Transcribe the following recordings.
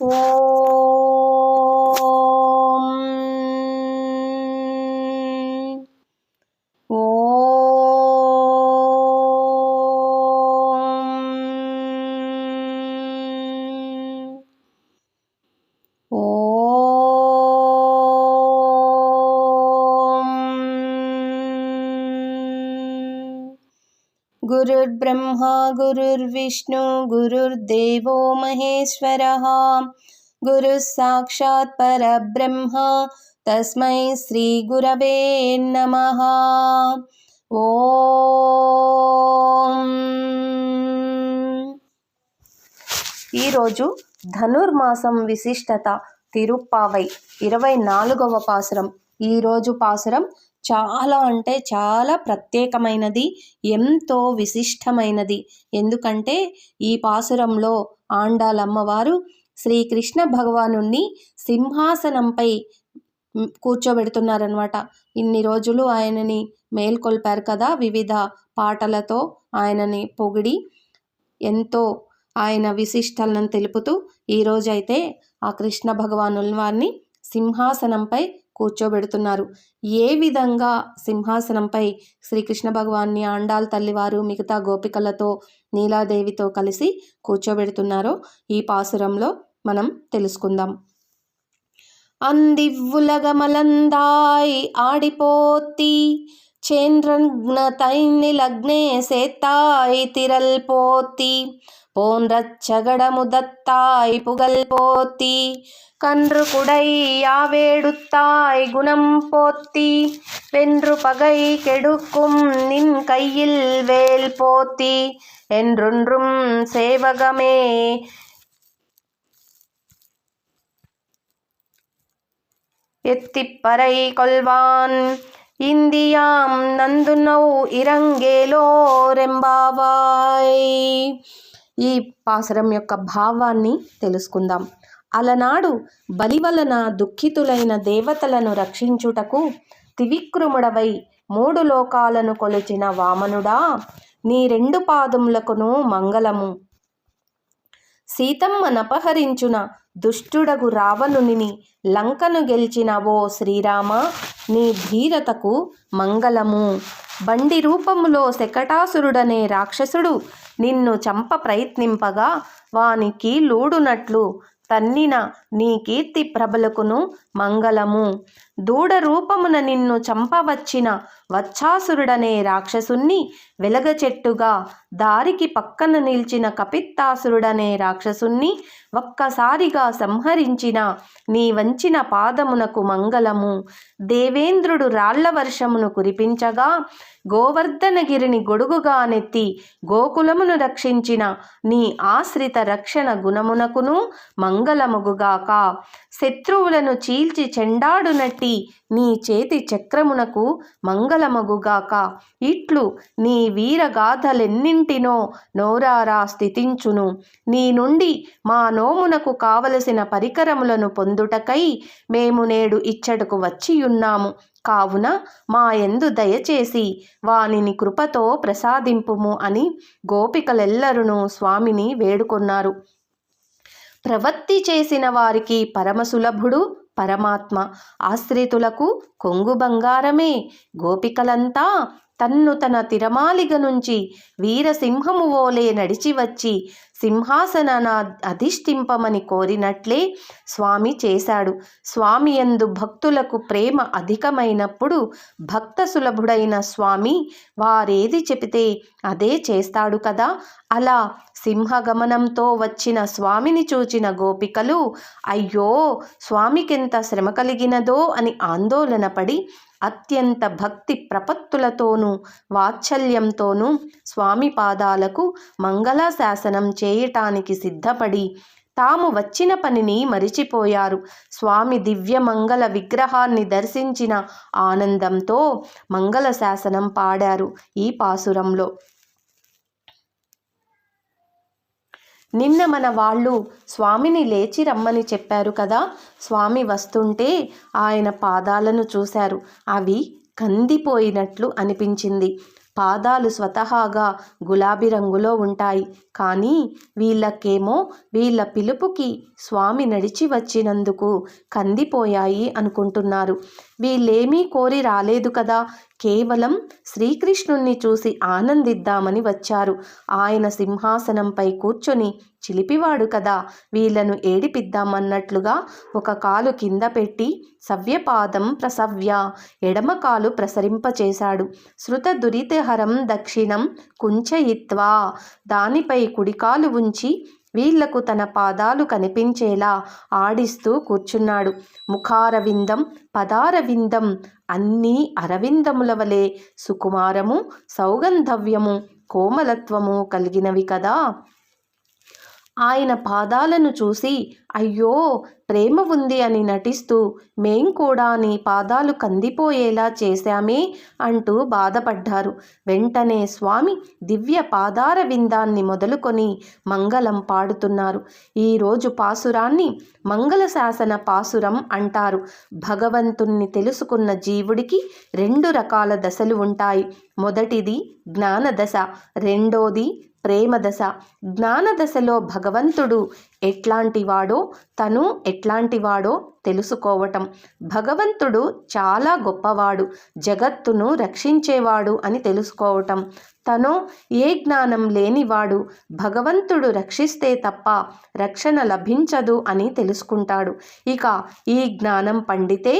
school गुरुर्ब्रह्मा गुरुर्विष्णु गुरुर्देवो महेश्वरः गुरुः साक्षात् परब्रह्म तस्मै श्रीगुरवे नमः ఓం ఈరోజు ధనుర్మాసం విశిష్టత తిరుప్పావై ఇరవై నాలుగవ పాసురం ఈరోజు పాసురం చాలా అంటే చాలా ప్రత్యేకమైనది ఎంతో విశిష్టమైనది. ఎందుకంటే ఈ పాసురంలో ఆండాలమ్మవారు శ్రీకృష్ణ భగవాను సింహాసనంపై కూర్చోబెడుతున్నారనమాట ఇన్ని రోజులు ఆయనని మేల్కొల్పారు కదా వివిధ పాటలతో ఆయనని పొగిడి ఎంతో ఆయన విశిష్టలను తెలుపుతూ ఈరోజైతే ఆ కృష్ణ భగవానుల వారిని సింహాసనంపై కూర్చోబెడుతున్నారు ఏ విధంగా సింహాసనంపై శ్రీకృష్ణ భగవాన్ని ఆండాల్ తల్లివారు మిగతా గోపికలతో నీలాదేవితో కలిసి కూర్చోబెడుతున్నారో ఈ పాసురంలో మనం తెలుసుకుందాం అందివ్వులగమలందాయ్ ఆడిపోతి ചേന്ദ്രഗ്നതൈന്നിലഗ്നേ സേത്തായി തിരൽ പോത്തി போன்றச் சகடமுதத்தாய் புகழ் போத்தி கன்று குடை யாவேடுத்தாய் குணம் போத்தி வென்று பகை கெடுக்கும் நின் கையில் வேல் போத்தி என்றொன்றும் சேவகமே. எத்திப்பறை கொள்வான் இந்தியாம் நந்துணவ் இரங்கேலோ ரெம்பாவாய். ఈ పాసరం యొక్క భావాన్ని తెలుసుకుందాం. అలనాడు బలి వలన దుఃఖితులైన దేవతలను రక్షించుటకు త్రివిక్రముడవై మూడు లోకాలను కొలిచిన వామనుడా నీ రెండు పాదములకును మంగళము. సీతమ్మనపహరించున దుష్టుడగు రావణుని లంకను గెలిచిన ఓ శ్రీరామ నీ ధీరతకు మంగళము. బండి రూపములో శకటాసురుడనే రాక్షసుడు నిన్ను చంప ప్రయత్నింపగా వానికి లూడునట్లు తన్నిన నీ కీర్తి ప్రభలకును మంగళము. దూడ రూపమున నిన్ను చంపవచ్చిన వచ్చాసురుడనే రాక్షసుణ్ణి వెలగ చెట్టుగా దారికి పక్కన నిలిచిన కపిత్తాసురుడనే రాక్షసుణ్ణి ఒక్కసారిగా సంహరించిన నీ వంచిన పాదమునకు మంగళము. దేవేంద్రుడు రాళ్ళ వర్షమును కురిపించగా గోవర్ధనగిరిని గొడుగుగా నెత్తి గోకులమును రక్షించిన నీ ఆశ్రిత రక్షణ గుణమునకును మంగళముగుగాక. శత్రువులను చీల్చి చెండాడునట్టి నీ చేతి చక్రమునకు మంగళమగుగాక ఇట్లు నీ వీరగాథలెన్నింటినో నోరారా స్థితించును. నీ నుండి మా నోమునకు కావలసిన పరికరములను పొందుటకై మేము నేడు ఇచ్చటకు వచ్చియున్నాము. కావున మా ఎందు దయచేసి వానిని కృపతో ప్రసాదింపుము అని గోపికలెల్లరును స్వామిని వేడుకొన్నారు. ప్రవత్తి చేసిన వారికి పరమసులభుడు పరమాత్మ. ఆశ్రితులకు కొంగు బంగారమే. గోపికలంతా తన్ను తన తిరమాలిగ నుంచి వీరసింహము ఓలే నడిచివచ్చి సింహాసనాన అధిష్ఠింపమని కోరినట్లే స్వామి చేశాడు. స్వామి ఎందు భక్తులకు ప్రేమ అధికమైనప్పుడు భక్త సులభుడైన స్వామి వారేది చెబితే అదే చేస్తాడు కదా? అలా సింహగమనంతో వచ్చిన స్వామిని చూచిన గోపికలు అయ్యో స్వామికెంత శ్రమ కలిగినదో అని ఆందోళనపడి అత్యంత భక్తి ప్రపత్తులతోనూ వాత్సల్యంతోనూ స్వామి పాదాలకు మంగళాశాసనం చేయటానికి సిద్ధపడి తాము వచ్చిన పనిని మరిచిపోయారు. స్వామి దివ్య మంగళ విగ్రహాన్ని దర్శించిన ఆనందంతో మంగళ శాసనం పాడారు ఈ పాసురంలో. నిన్న మన వాళ్ళు స్వామిని లేచి రమ్మని చెప్పారు కదా. స్వామి వస్తుంటే ఆయన పాదాలను చూశారు. అవి కందిపోయినట్లు అనిపించింది. పాదాలు స్వతహాగా గులాబీ రంగులో ఉంటాయి. కానీ వీళ్ళకేమో వీళ్ళ పిలుపుకి స్వామి నడిచి వచ్చినందుకు కందిపోయాయి అనుకుంటున్నారు. వీళ్ళేమీ కోరి రాలేదు కదా. కేవలం శ్రీకృష్ణుణ్ణి చూసి ఆనందిద్దామని వచ్చారు. ఆయన సింహాసనంపై కూర్చొని చిలిపివాడు కదా వీళ్ళను ఏడిపిద్దామన్నట్లుగా ఒక కాలు కింద పెట్టి సవ్యపాదం ప్రసవ్య ఎడమ కాలు ప్రసరింపచేశాడు. శృత దురితహరం దక్షిణం కుంచయిత్వా దానిపై కుడికాలు ఉంచి వీళ్ళకు తన పాదాలు కనిపించేలా ఆడిస్తూ కూర్చున్నాడు. ముఖారవిందం పదారవిందం అన్నీ అరవిందముల వలె సుకుమారము సౌగంధవ్యము కోమలత్వము కలిగినవి కదా? ఆయన పాదాలను చూసి అయ్యో ప్రేమ ఉంది అని నటిస్తూ మేం కూడా నీ పాదాలు కందిపోయేలా చేశామే అంటూ బాధపడ్డారు. వెంటనే స్వామి దివ్య పాదార విందాన్ని మొదలుకొని మంగళం పాడుతున్నారు. ఈరోజు పాసురాన్ని మంగళ శాసన పాసురం అంటారు. భగవంతుణ్ణి తెలుసుకున్న జీవుడికి రెండు రకాల దశలు ఉంటాయి. మొదటిది జ్ఞానదశ రెండోది ప్రేమదశ జ్ఞానదశలో భగవంతుడు ఎట్లాంటివాడో తను ఎట్లాంటివాడో తెలుసుకోవటం. భగవంతుడు చాలా గొప్పవాడు జగత్తును రక్షించేవాడు అని తెలుసుకోవటం. తను ఏ జ్ఞానం లేనివాడు భగవంతుడు రక్షిస్తే తప్ప రక్షణ లభించదు అని తెలుసుకుంటాడు. ఇక ఈ జ్ఞానం పండితే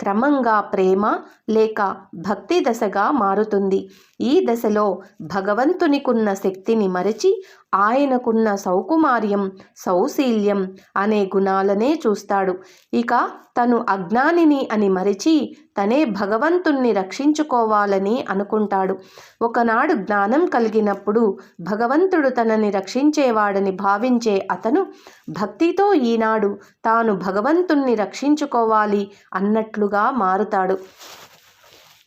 క్రమంగా ప్రేమ లేక భక్తి దశగా మారుతుంది. ఈ దశలో భగవంతునికున్న శక్తిని మరచి ఆయనకున్న సౌకుమార్యం సౌశీల్యం అనే గుణాలనే చూస్తాడు. ఇక తను అజ్ఞానిని అని మరిచి తనే భగవంతుణ్ణి రక్షించుకోవాలని అనుకుంటాడు. ఒకనాడు జ్ఞానం కలిగినప్పుడు భగవంతుడు తనని రక్షించేవాడని భావించే అతను భక్తితో ఈనాడు తాను భగవంతుణ్ణి రక్షించుకోవాలి అన్నట్లుగా మారుతాడు.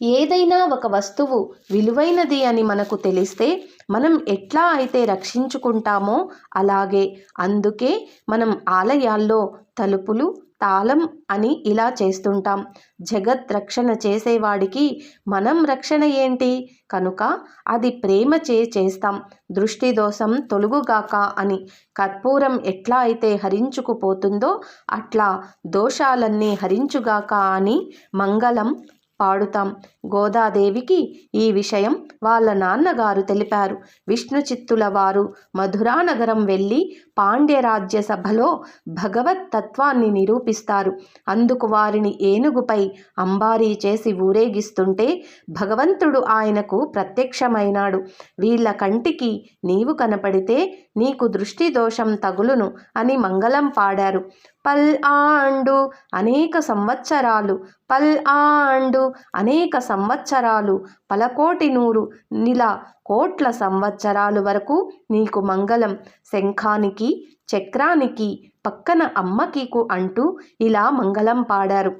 ఏదైనా ఒక వస్తువు విలువైనది అని మనకు తెలిస్తే మనం ఎట్లా అయితే రక్షించుకుంటామో అలాగే అందుకే మనం ఆలయాల్లో తలుపులు తాళం అని ఇలా చేస్తుంటాం. జగత్ రక్షణ చేసేవాడికి మనం రక్షణ ఏంటి? కనుక అది ప్రేమ చే చేస్తాం. దృష్టి దోషం తొలుగుగాక అని కర్పూరం ఎట్లా అయితే హరించుకుపోతుందో అట్లా దోషాలన్నీ హరించుగాక అని మంగళం పాడుతాం. గోదాదేవికి ఈ విషయం వాళ్ళ నాన్నగారు తెలిపారు. విష్ణు చిత్తుల వారు మధురానగరం వెళ్ళి పాండ్యరాజ్య సభలో భగవత్ తత్వాన్ని నిరూపిస్తారు. అందుకు వారిని ఏనుగుపై అంబారీ చేసి ఊరేగిస్తుంటే భగవంతుడు ఆయనకు ప్రత్యక్షమైనాడు. వీళ్ళ కంటికి నీవు కనపడితే నీకు దృష్టి దోషం తగులును అని మంగళం పాడారు. పల్ ఆండు అనేక సంవత్సరాలు పల్ ఆండు అనేక సంవత్సరాలు పలకోటి నూరు నిల కోట్ల సంవత్సరాలు వరకు నీకు మంగళం. శంఖానికి చక్రానికి పక్కన అమ్మకీకు అంటూ ఇలా మంగళం పాడారు.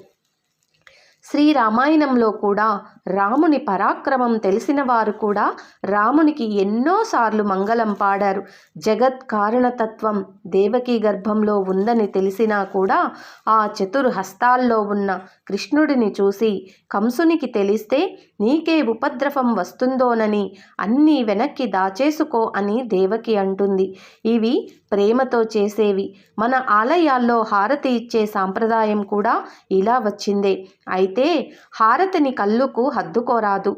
శ్రీరామాయణంలో కూడా రాముని పరాక్రమం తెలిసిన వారు కూడా రామునికి ఎన్నోసార్లు మంగళం పాడారు. జగత్ కారణతత్వం దేవకీ గర్భంలో ఉందని తెలిసినా కూడా ఆ చతురు హస్తాల్లో ఉన్న కృష్ణుడిని చూసి కంసునికి తెలిస్తే నీకే ఉపద్రవం వస్తుందోనని అన్నీ వెనక్కి దాచేసుకో అని దేవకి అంటుంది. ఇవి ప్రేమతో చేసేవి. మన ఆలయాల్లో హారతి ఇచ్చే సాంప్రదాయం కూడా ఇలా వచ్చిందే. అయితే హారతిని కళ్ళుకు హద్దుకోరాదు.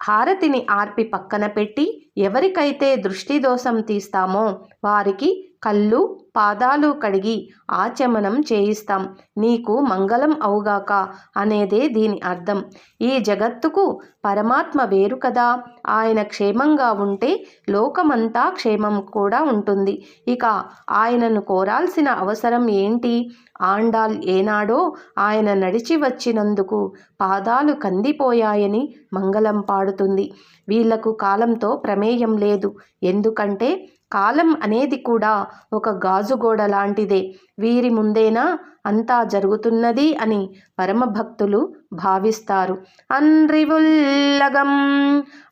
హారతిని ఆర్పి పక్కన పెట్టి ఎవరికైతే దృష్టి దోషం తీస్తామో వారికి కళ్ళు పాదాలు కడిగి ఆచమనం చేయిస్తాం. నీకు మంగళం అవుగాక అనేదే దీని అర్థం. ఈ జగత్తుకు పరమాత్మ వేరు కదా. ఆయన క్షేమంగా ఉంటే లోకమంతా క్షేమం కూడా ఉంటుంది. ఇక ఆయనను కోరాల్సిన అవసరం ఏంటి? ఆండాల్ ఏనాడో ఆయన నడిచి వచ్చినందుకు పాదాలు కందిపోయాయని మంగళం పాడుతుంది. వీళ్ళకు కాలంతో ప్రమేయం లేదు. ఎందుకంటే కాలం అనేది కూడా ఒక గాజుగోడ లాంటిదే. వీరి ముందేనా అంతా జరుగుతున్నది అని పరమభక్తులు భావిస్తారు. అన్రివుల్లగం!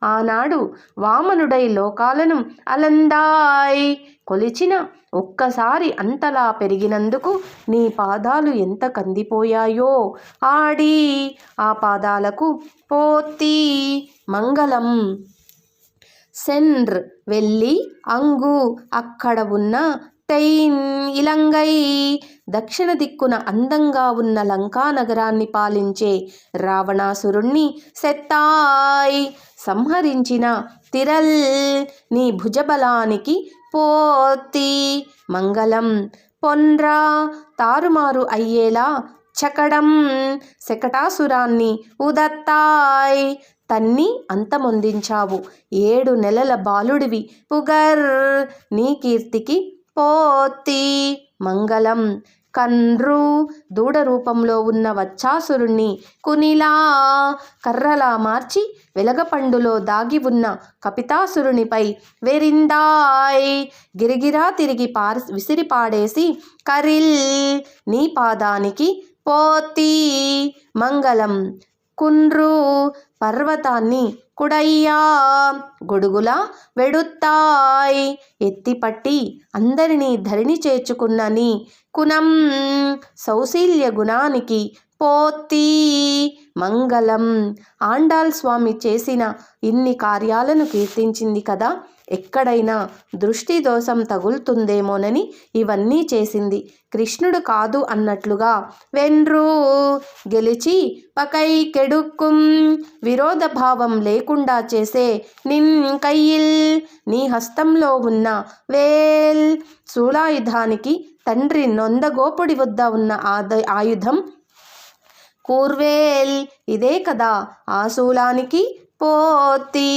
ఆనాడు వామనుడై లోకాలను అలందాయ్ కొలిచిన ఒక్కసారి అంతలా పెరిగినందుకు నీ పాదాలు ఎంత కందిపోయాయో! ఆడి ఆ పాదాలకు పోతి మంగళం! సెండ్ర్ వెళ్ళి అంగు అక్కడ ఉన్న టైన్ ఇలంగై. దక్షిణ దిక్కున అందంగా ఉన్న లంకా నగరాన్ని పాలించే రావణాసురుణ్ణి సెత్తాయ్. సంహరించిన తిరల్ నీ భుజబలానికి పోతి. మంగళం పొన్రా తారుమారు అయ్యేలా చకడం శకటాసురాన్ని ఉదత్తాయ్. తన్ని అంతమొందించావు. ఏడు నెలల బాలుడివి. పుగర్ నీ కీర్తికి పోతి. మంగళం. కన్రు దూడ రూపంలో ఉన్న వచ్చాసురుణ్ణి కునిలా కర్రలా మార్చి వెలగపండులో దాగి ఉన్న కపితాసురునిపై వెరిందాయ్. గిరిగిరా తిరిగి పార్ విసిరి పాడేసి కరిల్ నీ పాదానికి పోతి. మంగళం. కుండ్రు పర్వతాన్ని కుడయ్యా. గొడుగులా వెడుత్తాయ్. ఎత్తిపట్టి అందరినీ ధరిణి చేర్చుకున్నని కునం సౌశీల్య గుణానికి పోతి. మంగళం ఆండాల్ స్వామి చేసిన ఇన్ని కార్యాలను కీర్తించింది కదా. ఎక్కడైనా దృష్టి దోషం తగులుతుందేమోనని ఇవన్నీ చేసింది. కృష్ణుడు కాదు అన్నట్లుగా వెన్రు గెలిచి పకై కెడుక్కుం విరోధ భావం లేకుండా చేసే నిన్ కయ్యిల్ నీ హస్తంలో ఉన్న వేల్ శూలాయుధానికి తండ్రి నొందగోపుడి వద్ద ఉన్న ఆద ఆయుధం కూర్వేల్ ఇదే కదా. ఆ శూలానికి పోతి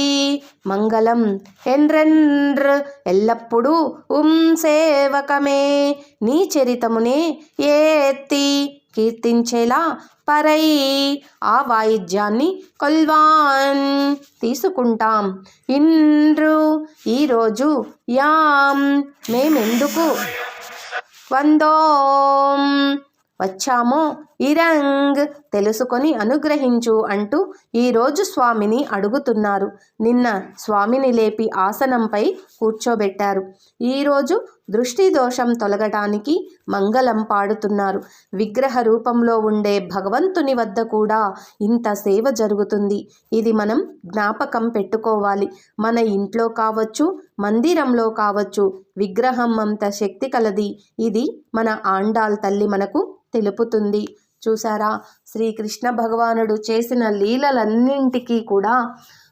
మంగళం ఎండ్రెండ్ర ఎల్లప్పుడూ ఉం సేవకమే. నీ చరితమునే ఏత్తి కీర్తించేలా పరై ఆ వాయిద్యాన్ని కొల్వాన్ తీసుకుంటాం. ఇండ్రు ఈరోజు యాం మేమెందుకు వందోం? వచ్చామో? ఇరంగ్! తెలుసుకొని అనుగ్రహించు అంటూ ఈరోజు స్వామిని అడుగుతున్నారు. నిన్న స్వామిని లేపి ఆసనంపై కూర్చోబెట్టారు. ఈరోజు దృష్టి దోషం తొలగటానికి మంగళం పాడుతున్నారు. విగ్రహ రూపంలో ఉండే భగవంతుని వద్ద కూడా ఇంత సేవ జరుగుతుంది. ఇది మనం జ్ఞాపకం పెట్టుకోవాలి. మన ఇంట్లో కావచ్చు మందిరంలో కావచ్చు. విగ్రహం అంత శక్తి కలది. ఇది మన ఆండాల్ తల్లి మనకు తెలుపుతుంది. చూసారా శ్రీకృష్ణ భగవానుడు చేసిన లీలలన్నింటికీ కూడా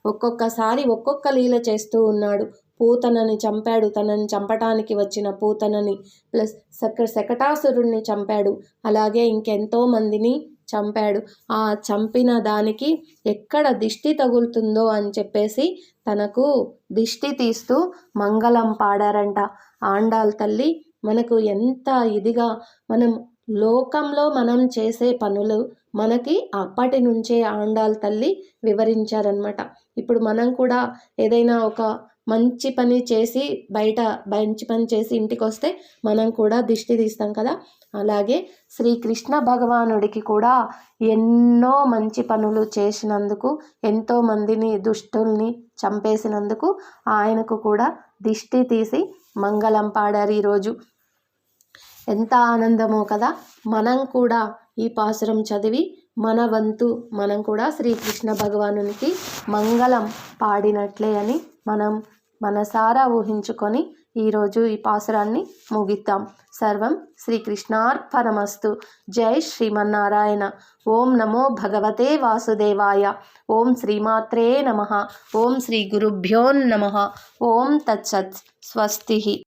ఒక్కొక్కసారి ఒక్కొక్క లీల చేస్తూ ఉన్నాడు. పూతనని చంపాడు. తనని చంపటానికి వచ్చిన పూతనని ప్లస్ శక శకటాసురుణ్ణి చంపాడు. అలాగే ఇంకెంతో మందిని చంపాడు. ఆ చంపిన దానికి ఎక్కడ దిష్టి తగులుతుందో అని చెప్పేసి తనకు దిష్టి తీస్తూ మంగళం పాడారంట. ఆండాల్ తల్లి మనకు ఎంత ఇదిగా మనం లోకంలో మనం చేసే పనులు మనకి అప్పటి నుంచే ఆండాల్ తల్లి వివరించారనమాట ఇప్పుడు మనం కూడా ఏదైనా ఒక మంచి పని చేసి బయట మంచి పని చేసి ఇంటికి వస్తే మనం కూడా దిష్టి తీస్తాం కదా. అలాగే శ్రీకృష్ణ భగవానుడికి కూడా ఎన్నో మంచి పనులు చేసినందుకు ఎంతోమందిని దుష్టుల్ని చంపేసినందుకు ఆయనకు కూడా దిష్టి తీసి మంగళం పాడారు ఈరోజు. ఎంత ఆనందమో కదా! మనం కూడా ఈ పాసురం చదివి మన వంతు మనం కూడా శ్రీకృష్ణ భగవానునికి మంగళం పాడినట్లే అని మనం మనసారా ఊహించుకొని ఈరోజు ఈ పాసురాన్ని ముగిద్దాం. సర్వం శ్రీకృష్ణార్పణమస్తు. జై శ్రీమన్నారాయణ. ఓం నమో భగవతే వాసుదేవాయ. ఓం శ్రీమాత్రే నమ. ఓం శ్రీ గురుభ్యోన్నమ ఓం తచ్చత్ స్వస్తి.